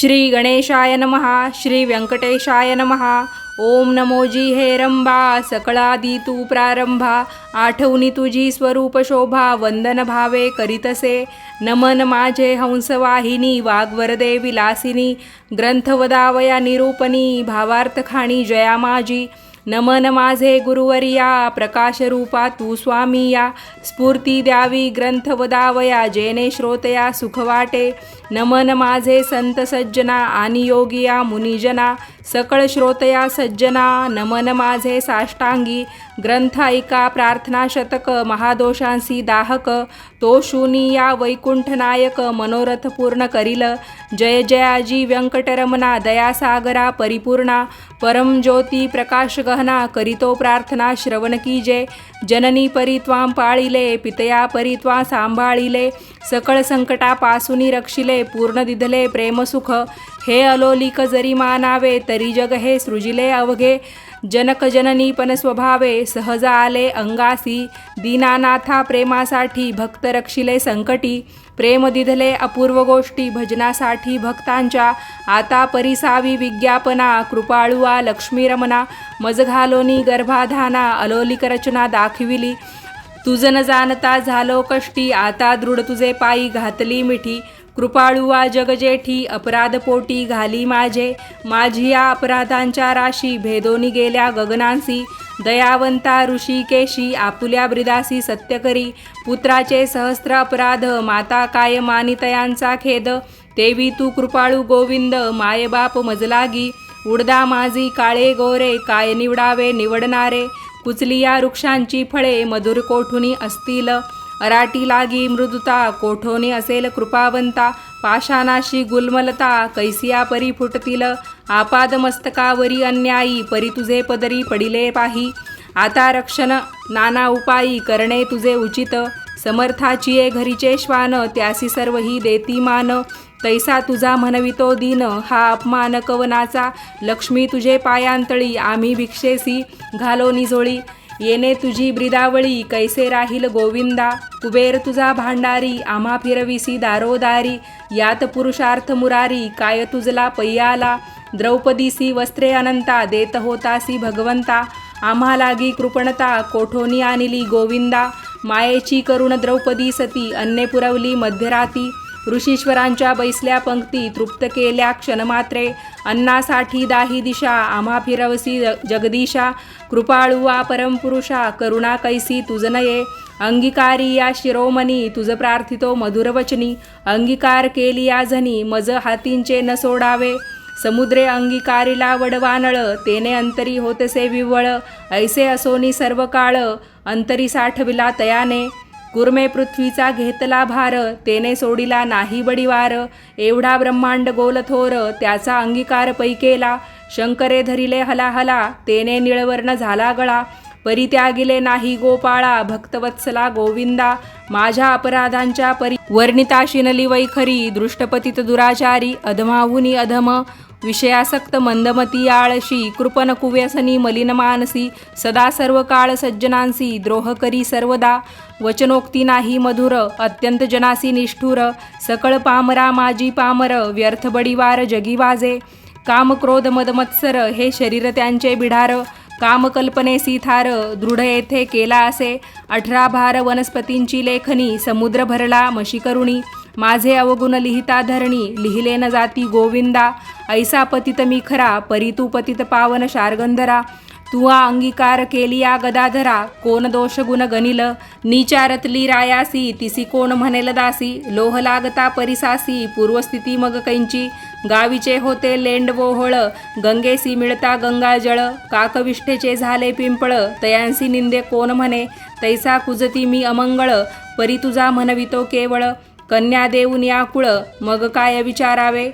श्री गणेशाय नमहा श्री व्यंकटेशाय नमहा ओम नमोजी हे रंबा सकळादी तू प्रारंभा. आठवणी तुझी स्वरूप शोभा वंदन भावे करीतसे. नमन माझे हंसवाहिनी वाग्वरदे विलासिनी. ग्रंथवदावया निरूपणी भावार्थखाणी जया माझी नमन माझे गुरुवर्या प्रकाशरूपा तू स्वामी या. स्फूर्ती द्यावी ग्रंथ वदावया जेने श्रोतया सुख वाटे नमन माझे संत सज्जना आणि योगिया मुनिजना. सकळ श्रोतया सज्जना नमन माझे साष्टांगी ग्रंथ ऐका प्रार्थना शतक महादोषांसी दाहक तो शूनी या वैकुंठ नायक मनोरथ पूर्ण करील. जय जयाजी व्यंकटरमना दयासागरा परिपूर्णा परम ज्योती प्रकाश गहना करितो प्रार्थना श्रवण की जय. जननी परी त्वां पाळिले पितया परित्वा सांभाळिले सकळ संकटापासून रक्षिले पूर्ण दिधले प्रेमसुख हे अलोलिक जरी मानावे तरी जग हे सृजिले अवघे। जनक जननी पण स्वभावे सहज आले अंगासी। दीनानाथा प्रेमासाठी भक्त रक्षिले संकटी। प्रेम दिधले अपूर्व गोष्टी भजनासाठी भक्तांच्या। आता परिसावी विज्ञापना कृपाळुआ लक्ष्मी रमणा मज घालोनी गर्भाधाना अलोलिक रचना दाखविली। तुझ न जाणता झालो कष्टी आता दृढ तुझे पायी घातली मिठी। कृपाळुवा जगजेठी अपराध पोटी घाली माझे. माझी या अपराधांच्या राशी भेदोनी गेल्या गगनांसी. दयावंता ऋषिकेशी आपुल्या ब्रिदासी सत्यकरी पुत्राचे सहस्र अपराध माता काय मानितयांचा खेद. तेवी तू कृपाळू गोविंद मायबाप मजलागी. उडदा माझी काळे गोरे काय निवडावे निवडणारे. कुचलिया वृक्षांची फळे मधुर कोठुनी असतील. अराटी लागी मृदुता कोठोनी असेल कृपावंता पाषाणाशी गुलमलता कैसिया परी फुटतील आपाद मस्तकावरी अन्यायी परी तुझे पदरी पडिले पाही. आता रक्षण नाना उपायी करणे तुझे उचित. समर्थाचीये घरीचे श्वान त्यासी सर्व ही देती मान. तैसा तुझा म्हणवितो दिन हा अपमान कवनाचा. लक्ष्मी तुझे पायांतळी आम्ही भिक्षेसी. घालो निझोळी येणे तुझी ब्रिदावळी कैसे राहील गोविंदा? कुबेर तुझा भांडारी आम्हा फिरविसी दारोदारी. यात पुरुषार्थ मुरारी काय तुझला पय्याला द्रौपदीसी वस्त्रे अनंता देत होतासी भगवंता. आम्हा लागी कृपणता कोठोनी आणली गोविंदा? मायेची करुण द्रौपदी सती अन्ने पुरवली मध्यराती. ऋषीश्वरांच्या बैसल्या पंक्ती तृप्त केल्या क्षणमात्रे. अन्नासाठी दाही दिशा आम्हा फिरवसी जगदीशा कृपाळुवा परमपुरुषा करुणा कैसी तुझ नये अंगीकारी या शिरोमणी तुझ प्रार्थितो मधुरवचनी. अंगीकार केली या झनी मज हातींचे न सोडावे. समुद्रे अंगीकारिला वडवानळ तेने अंतरी होतसे विवळ ऐसे असोनी सर्व काळ अंतरी साठविला तयाने. कुर्मे पृथ्वीचा घेतला भार तेने सोडिला नाही बडिवार. एवढा ब्रह्मांड गोलथोर त्याचा अंगीकार पैकेला. शंकरे धरिले हलाहला तेने निळवर्ण झाला गळा. परित्यागिले नाही गोपाळा भक्तवत्सला गोविंदा. माझ्या अपराधांच्या परी वर्णिताशिनली वैखरी दृष्टपतित दुराचारी अधमाहुनी अधम. विषयासक्त मंदमती आळशी कृपन कुव्यसनी मलिन मानसी. सदा सर्व काळ सज्जनांसी द्रोह करी सर्वदा. वचनोक्ती नाही मधुर अत्यंत जनासी निष्ठुर सकळ पामरा माजी पामर व्यर्थ बडीवार जगी वाजे. काम क्रोध मदमत्सर हे शरीर त्यांचे बिढार. कामकल्पनेसी थार दृढ येथे केला असे. अठरा भार वनस्पतींची लेखनी समुद्र भरला मशीकरुणी माझे अवगुण लिहिता धरणी लिहिले न जाती गोविंदा. ऐसा पतित मी खरा परितू पतित पावन शार्गंधरा. तुवा आ अंगीकार केलिया गदाधरा. कोण दोष गुण गनिल नीचारतली रायासी तिसी कोण म्हणेल दासी? लोह लागता परिसासी. पूर्वस्थिती मग कैंची? गावीचे होते लेंड वोहळ गंगेसी मिळता गंगाजळ काकविष्ठेचे झाले पिंपळ. तयांसी निंदे कोण म्हणे? तैसा कुजती मी अमंगळ. परी तुझा म्हणवितो केवळ. कन्या देऊन या कुळ. मग काय विचारावे?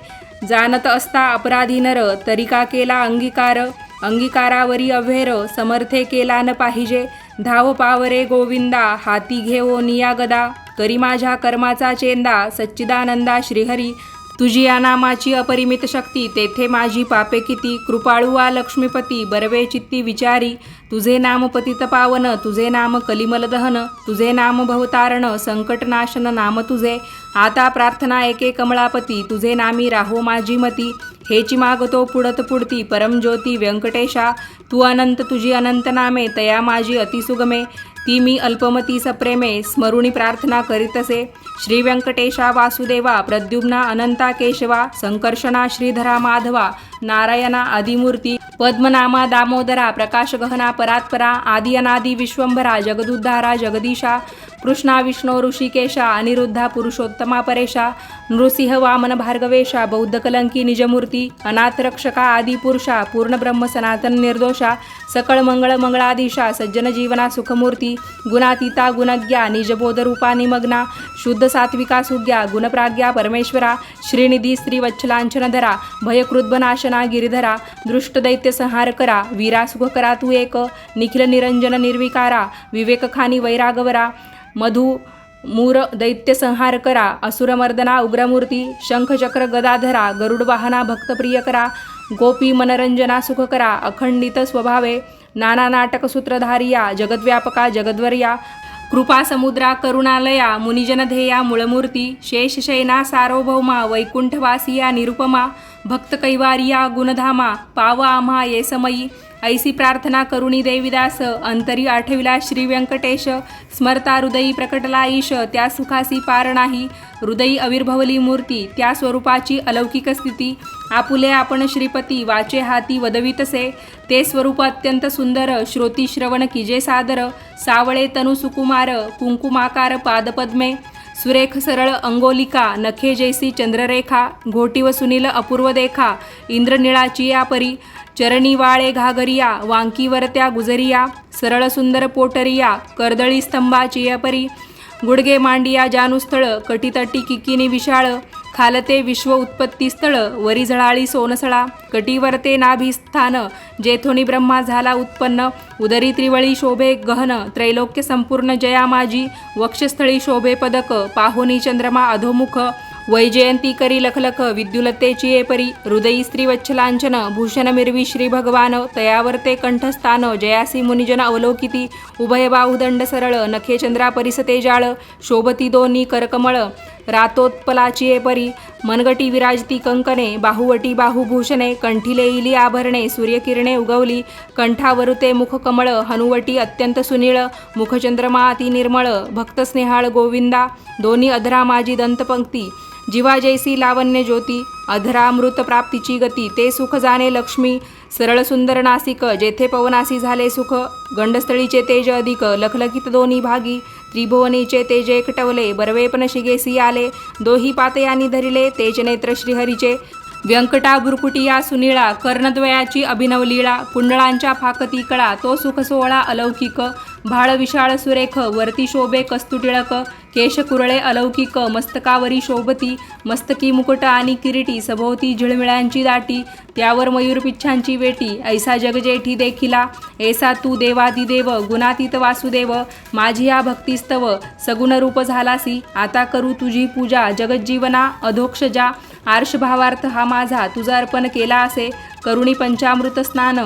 जाणत असता अपराधी नर. तरी का केला अंगीकार? अंगीकारावरी अव्हेर समर्थे केला न पाहिजे. धाव पावरे गोविंदा हाती घेवो निया गदा. करी माझ्या कर्माचा चेंदा सच्चिदानंदा श्रीहरी. तुझी या नामाची अपरिमित शक्ती तेथे माझी पापे किती. कृपाळुवा लक्ष्मीपती बरवे चित्ती विचारी. तुझे नाम पतित पावन तुझे नाम कलिमलदहन तुझे नाम भवतारण संकटनाशन नाम तुझे. आता प्रार्थना एके कमळापती तुझे नामी राहो माझी मती. हेची मागतो पुढत पुढती परमज्योती व्यंकटेशा. तू अनंत तुझी अनंत नामे तया माझी अतिसुगमे ती मी अल्पमती सप्रेमे स्मरुणी प्रार्थना करीतसे. श्री व्यंकटेशा वासुदेवा प्रद्युम्ना अनंता केशवा संकर्षणा श्रीधरा माधवा नारायणा आदिमूर्ती पद्मनामा दामोदरा प्रकाशगहना परात्परा आदि अनादि विश्वंभरा जगदुद्धारा जगदीशा. कृष्णा विष्णू ऋषिकेशा अनिरुद्धा पुरुषोत्तमा परेशा नृसिंह वामन भार्गवेशा बौद्ध कलंकी निजमूर्ती अनाथ रक्षका आदी पुरुषा पूर्णब्रह्म सनातन निर्दोषा सकळ मंगळ मंगळादिशा सज्जन जीवना सुखमूर्ती गुणातीता गुणज्ञा निजबोधरूपा निमग्ना शुद्ध सात्विका सुज्ञा गुणप्राज्ञा परमेश्वरा श्रीनिधी श्रीवच्छलांचनधरा भयकृद्भनाशना गिरिधरा दृष्टदैत्य संहार करा वीरा सुखकरा तू एक निखिल निरंजन निर्विकारा विवेकखानी वैरागवरा मधु मूर दैत्य संहार करा असुरमर्दना उग्रमूर्ती शंखचक्र गदाधरा गरुड वाहना भक्तप्रिय करा गोपी मनरंजना सुखकरा अखंडित स्वभावे नाना नाटक सूत्रधारिया जगद्व्यापका जगद्वर्या कृपा समुद्रा करुणालया मुनिजनधेया मूळमूर्ती शेषशयना सार्वभौमा वैकुंठवासिया निरुपमा भक्तकैवारिया गुणधामा पाव आम्हा ये समयी ऐसी प्रार्थना करुणी देविदास अंतरी आठविला श्री व्यंकटेश स्मरता हृदयी प्रकटला ईश त्या सुखासी पार नाही. हृदयी आविर्भवली मूर्ती त्या स्वरूपाची अलौकिक स्थिती. आपुले आपण श्रीपती वाचे हाती वदवितसे. ते स्वरूप अत्यंत सुंदर श्रोती श्रवण किजे सादर. सावळे तनु सुकुमार कुंकुमाकार पादपद्मे. सुरेख सरळ अंगोलिका नखे जैसी चंद्ररेखा. घोटी व सुनील अपूर्व देखा. इंद्रनिळाची या परी चरणी वाळे घागरिया वांकीवरत्या गुजरिया सरळ सुंदर पोटरिया कर्दळी स्तंभा चियापरी गुडगे मांडिया जानुस्थळ कटीतटी किकिनी विशाळ खालते विश्व उत्पत्ती स्थळ वरी झळाळी सोनसळा कटीवरते नाभिस्थान जेथोनी ब्रह्मा झाला उत्पन्न उदरी त्रिवळी शोभे गहन त्रैलोक्य संपूर्ण जया माझी वक्षस्थळी शोभे पदक पाहुनी चंद्रमा अधोमुख वैजयंती करी लखलख विद्युलतेची ये परी हृदयी स्त्रीवच्छलांचन भूषण मिरवी श्री भगवान तयावर्ते कंठस्थान जयासी मुनिजन अवलोकिती उभय बाहुदंड सरळ नखे चंद्रा परिसते जाळ शोभती दोन्ही करकमळ रातोत्पलाची ये परी मनगटी विराजती कंकणे बाहुवटी बाहुभूषणे कंठीले इली आभरणे सूर्यकिरणे उगवली कंठावरुते मुखकमळ हनुवटी अत्यंत सुनीळ मुखचंद्रमा अति निर्मळ भक्तस्नेहाळ गोविंदा दोन्ही अधरा माझी दंतपंक्ती जीवा जैसी लावण्य ज्योती अधरामृत प्राप्तीची गती ते सुख जाणे लक्ष्मी सरळ सुंदर नासिक जेथे पवनासी झाले सुख गंडस्थळीचे तेज अधिक लखलखित दोन्ही भागी त्रिभुवनीचे तेज एकटवले बरवेपण शिगेसी आले दोही पातयानी धरिले तेज नेत्र श्रीहरीचे व्यंकटा बुरकुटिया सुनिळा कर्णद्वयाची अभिनव लीळा कुंडळांच्या फाकती कळा तो सुख सोहळा अलौकिक भाळ विशाळ सुरेख वरती शोभे कस्तुटिळक केश कुरळे अलौकिक मस्तकावरी शोभती मस्तकी मुकुट आणि किरीटी सभोवती झिळमिळांची दाटी त्यावर मयूरपिच्छांची वेटी ऐसा जगजेठी देखिला ऐसा तू देवादिदेव गुणातीत वासुदेव माझी या भक्तिस्तव सगुण रूप झालासी आता करू तुझी पूजा जगज्जीवना अधोक्षजा आर्षभावार्थ हा माझा तुझा अर्पण केला असे करुणी पंचामृत स्नान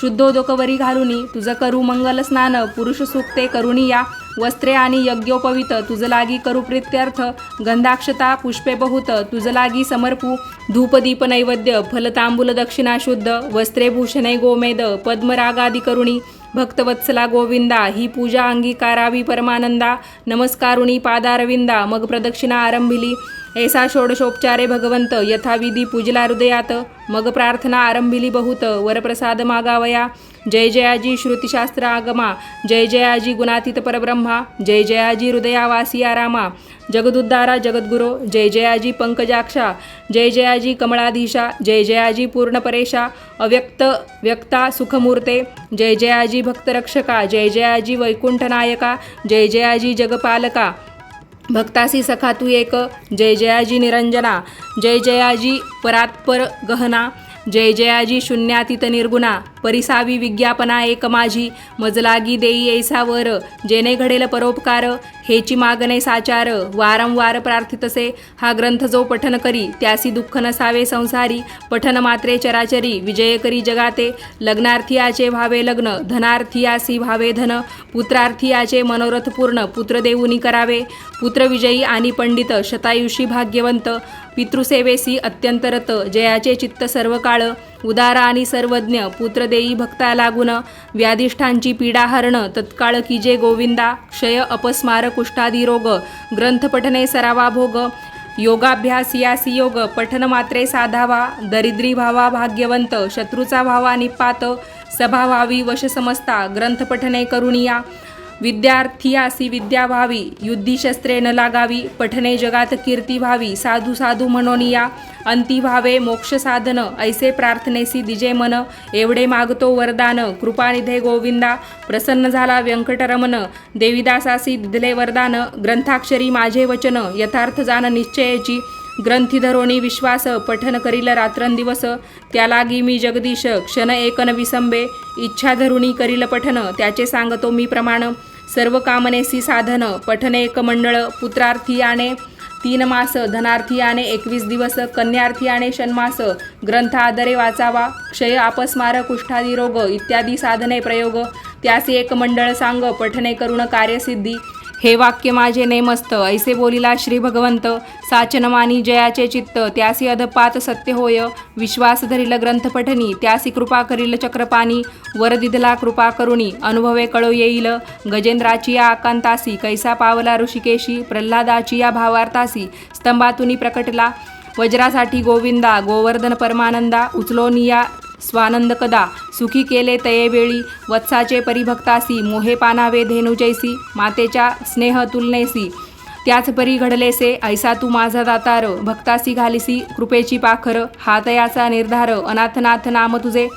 शुद्धोदकवरी घालुनी तुझं करू मंगल स्नान पुरुष सुक्ते करुणी या वस्त्रे आणि यज्ञोपवित तुझलागी करू प्रित्यर्थ गंधाक्षता पुष्पे बहुत तुझलागी समर्पू धूपदीप नैवेद्य फलतांबूल दक्षिणाशुद्ध वस्त्रे भूषणे गोमेद पद्मरागादी करुणी भक्तवत्सला गोविंदा ही पूजा अंगीकारावी परमानंदा नमस्कारुणी पादारविंदा मग प्रदक्षिणा आरंभिली ऐसा षोडशोपचारे भगवंत यथाविधी पूजला हृदयात मग प्रार्थना आरंभिली बहुत वरप्रसाद मागावया। जय जयाजी श्रुतिशास्त्र आगमा। जय जयाजी गुणातीत परब्रह्मा। जय जयाजी हृदयावासी आरामा। जगदुद्धारा जगद्गुरो। जय जयाजी पंकजाक्षा। जय जयाजी कमळाधीशा जय जयाजी पूर्णपरेशा। अव्यक्त व्यक्ता सुखमूर्ते। जय जयाजी भक्तरक्षका। जय जयाजी वैकुंठनायका। जय जयाजी जगपालका। भक्तासी सखा तू एक. जय जयाजी निरंजना. जय जयाजी परात्पर गहना. जय जयाजी शून्यातीत निर्गुणा. परिसावी विज्ञापना एक माझी. मजलागी देई ऐसा वर. जेणे घडेल परोपकार. हेची मागणे साचार. वारंवार प्रार्थितसे हा ग्रंथ जो पठन करी त्यासी दुःख नसावे संसारी. पठन मात्रे चराचरी विजय करी जगाते. लग्नार्थियाचे भावे लग्न धनार्थियासी भावे धन. पुत्रार्थीयाचे मनोरथ पूर्ण पुत्र देऊनी करावे. पुत्रविजयी आणि पंडित शतायुषी भाग्यवंत. पितृसेवेसी अत्यंत रत जयाचे चित्त सर्व काळ उदार आणि सर्वज्ञ पुत्रदेयी भक्ता लागून व्याधिष्ठांची पीडा हरण तत्काळ किजे गोविंदा क्षय अपस्मार कुष्ठादी रोग ग्रंथपठने सरावा भोग योगाभ्यास यासी योग पठन मात्रे साधावा दरिद्री भावा भाग्यवंत शत्रूचा भावा निपात सभा व्हावी वश समजता ग्रंथपठने करुणिया विद्यार्थीयासी विद्या व्हावी युद्धी शस्त्रे न लागावी पठने जगात कीर्ती व्हावी साधू साधू म्हणून या. अंती व्हावे मोक्ष साधन ऐसे प्रार्थनेसी दिजे मन एवढे मागतो वरदान. कृपानिधे गोविंदा प्रसन्न झाला व्यंकटरमण देवीदासासी दिले वरदान ग्रंथाक्षरी माझे वचन यथार्थ जाण निश्चयाची. ग्रंथीधरोणी विश्वास पठन करील रात्रंदिवस. त्यालागी मी जगदीश क्षण एकन विसंबे. इच्छा धरुणी करील पठन त्याचे सांगतो मी प्रमाण. सर्व कामनेसी साधन पठने एक मंडळ पुत्रार्थीयाने तीन मास धनार्थीयाने एकवीस दिवस कन्यार्थीयाने षण्मास ग्रंथ आदरे वाचावा क्षय आपस्मार कुष्ठादी रोग इत्यादी साधने प्रयोग त्यासी एक मंडळ सांग पठने करुण कार्यसिद्धी हे वाक्य माझे नेमस्त ऐसे बोलिला श्री भगवंत साचन मानी जयाचे चित्त त्यासी अधपात सत्य होय. विश्वास धरिल ग्रंथपठनी त्यासी कृपा करील चक्रपाणी. वर दिधला कृपा करुणी अनुभवे कळो येईल. गजेंद्राची या आकांतासी कैसा पावला ऋषिकेशी. प्रल्हादाची या भावार्थासी स्तंभातुनी प्रकटला. वज्रासाठी गोविंदा गोवर्धन परमानंदा उचलोनिया स्वानंद कदा सुखी केले तये वेळी? वत्साचे परिभक्तासी मोहे पानावे धेनुजैसी मातेच्या स्नेह तुलनेसी. त्याच परी घडलेसे ऐसा तू माझा दातार भक्तासी घालिसी कृपेची पाखर हातयाचा निर्धार अनाथनाथ नाम तुझे.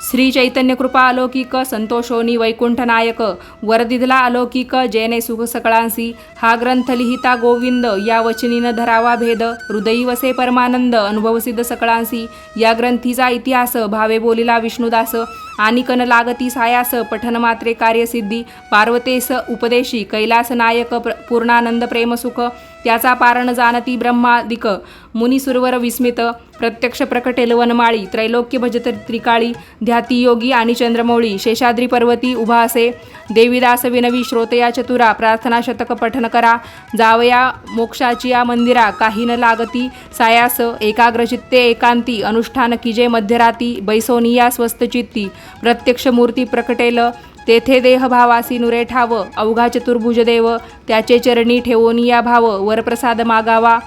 श्री चैतन्य कृपा अलौकिक संतोषोनी वैकुंठ नायक वरदिधला अलौकिक जैने सुख सकळांसी हा ग्रंथ लिहिता गोविंद या वचनीनं धरावा भेद हृदयी वसे परमानंद अनुभवसिद्ध सकळांसी या ग्रंथीचा इतिहास भावे बोलिला विष्णुदास आनिकन लागती सायास पठन मात्रे कार्यसिद्धी पार्वतेस उपदेशी कैलास नायक प्र- पूर्णानंद प्रेमसुख त्याचा पारण जाणती ब्रह्मादिक मुनिसुरवर विस्मित प्रत्यक्ष प्रकटेल वनमाळी त्रैलोक्य भजत त्रिकाळी ध्याती योगी आणि चंद्रमौळी शेषाद्री पर्वती उभा असे देवीदास विनवी श्रोतया चतुरा प्रार्थना शतक पठन करा जावया मोक्षाची या मंदिरा काही न लागती सायास एकाग्रचित्ते एकांती अनुष्ठान किजे मध्यराती बैसोनिया स्वस्त चित्ती प्रत्यक्ष मूर्ती प्रकटेल. तेथे देहभावासी नुरे ठाव. अवघा चतुर्भुज देव. त्याचे चरणी ठेवून या भाव. वरप्रसाद मागावा.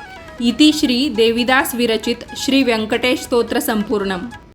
इति श्री देविदास विरचित. श्री व्यंकटेश स्तोत्र संपूर्ण.